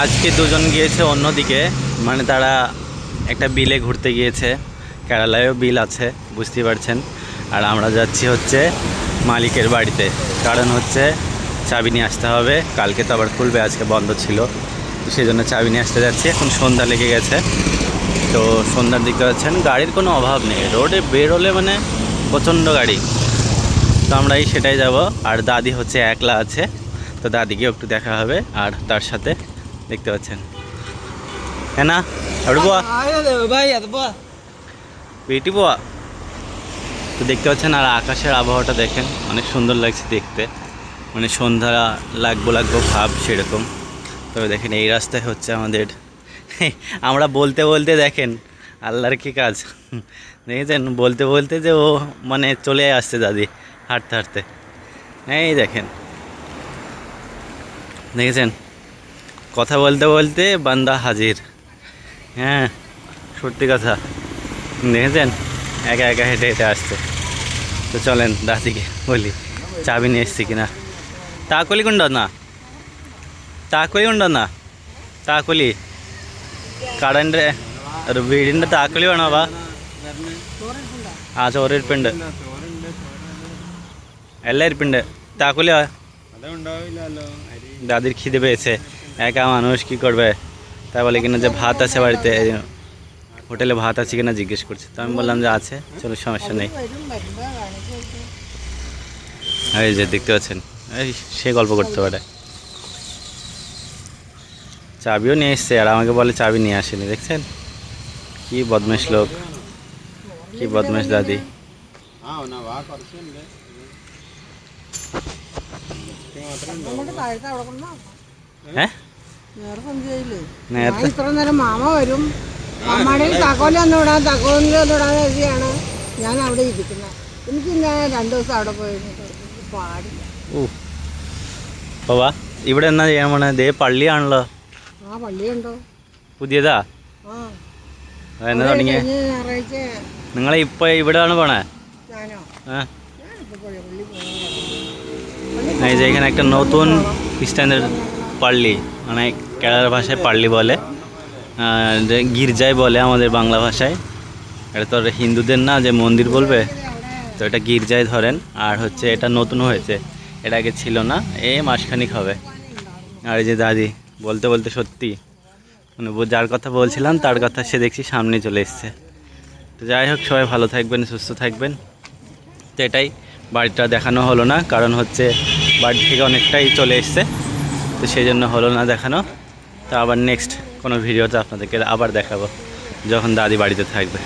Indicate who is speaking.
Speaker 1: আজকে দুজন গিয়েছে অন্যদিকে। মানে তারা একটা বিলে ঘুরতে গিয়েছে। কেরালায়ও বিল আছে, বুঝতেই পারছেন। আর আমরা যাচ্ছি হচ্ছে মালিকের বাড়িতে। কারণ হচ্ছে চাবি নিয়ে আসতে হবে। কালকে তো আবার খুলবে, আজকে বন্ধ ছিল। সেই জন্য চাবি নিয়ে আসতে যাচ্ছি। এখন সন্ধ্যা লেগে গেছে। তো সন্ধ্যার দিকে যাচ্ছেন গাড়ির কোনো অভাব নেই। রোডে বেরোলে মানে প্রচণ্ড গাড়ি। তো আমরা এই সেটাই যাব। আর দাদি হচ্ছে একলা আছে। তো দাদিকেও একটু দেখা হবে, আর তার সাথে দেখতে পাচ্ছেন। হ্যাঁ না? আর বুয়া বেটি বুয়া তো দেখতে পাচ্ছেন, আর আকাশের আবহাওয়াটা দেখেন, অনেক সুন্দর লাগছে দেখতে। মানে সন্ধ্যা লাগবো লাগবো ভাব সেরকম। তবে দেখেন, এই রাস্তায় হচ্ছে আমাদের। আমরা বলতে বলতে দেখেন, আল্লাহর কি কাজ? দেখেছেন? বলতে বলতে যে ও মানে চলে আসছে দাদি, হাঁটতে হাঁটতে। এই দেখেন। দেখেছেন? কথা বলতে বলতে বান্দা হাজির। হ্যাঁ সত্যি কথা। দেখেছেন? একা একা হেঁটে হেঁটে আসছে। তো চলেন দাদিকে বলি চাবি নিয়ে এসছি কিনা? তাকলি কোনটা না? താക്കോലി কারেন্টে আর കടൻ്റെ വീടിൻ്റെ താക്കോലി വേണോ വാ ആ ചോറ് ഇരിപ്പുണ്ട് എല്ലാം ഇരിപ്പുണ്ട് দাদির খিদে পেয়েছে। একা মানুষ কী করবে? তাই বলে কিনা যে ভাত আছে বাড়িতে হোটেলে ভাত আছে কিনা জিজ্ঞেস করছে। তো আমি বললাম যে আছে চলো সমস্যা নেই। এই যে দেখতে পাচ্ছেন, এই সে গল্প করতে পারে। চাবিও নিয়ে এসছে, আর আমাকে বলে চাবি নিয়ে আসেনি, দেখছেন? কি বদমেশ লোক, কি বদমেশ দাদি। হ্যাঁ നേരത്തെ
Speaker 2: ഇത്ര നേരം മാമ വരും. മാമയുടെ തക്കോല ഒന്നും ഇടാൻ തക്കോലിൽ ഒന്നും ഇടാൻ കരുതിയാണ് ഞാൻ അവിടെ ഇരിക്കുന്നത് എനിക്ക് ഞാൻ രണ്ടു ദിവസം അവിടെ പോയിരുന്നിട്ട് പാടില്ല.
Speaker 1: ഓ. അപ്പോൾ വാ ഇവിടെ എന്നാ ചെയ്യാൻ പോണേ? ദേ പള്ളിയാണല്ലോ.
Speaker 2: ആ പള്ളിയുണ്ടോ?
Speaker 1: പുതിയതാ? എന്നാ തുടങ്ങിയ? നിങ്ങൾ ഇപ്പൊ ഇവിടെയാണ് പോണേ?
Speaker 2: ഞാനോ?
Speaker 1: হ্যাঁ
Speaker 2: ഇഷ്ടം പള്ളി
Speaker 1: পার্লি মানে কেরালার ভাষায় পার্লি বলে গির্জায় বলে আমাদের বাংলা ভাষায়। এটা তো হিন্দুদের না, যে মন্দির বলবে, তো এটা গির্জায় ধরেন। আর হচ্ছে এটা নতুন হয়েছে, এটা আগে ছিল না, এ মাসখানিক হবে। আর এই যে দাদি, বলতে বলতে সত্যি মানে যার কথা বলছিলাম, তার কথা সে দেখছি সামনে চলে এসছে। তো যাই হোক, সবাই ভালো থাকবেন, সুস্থ থাকবেন। তো এটাই, বাড়িটা দেখানো হলো না, কারণ হচ্ছে বাড়ি থেকে অনেকটাই চলে এসছে। তো সেই জন্য হলো না দেখানো। তো আবার নেক্সট কোনো ভিডিওতে আপনাদেরকে আবার দেখাবো, যখন দাদি বাড়িতে থাকবে।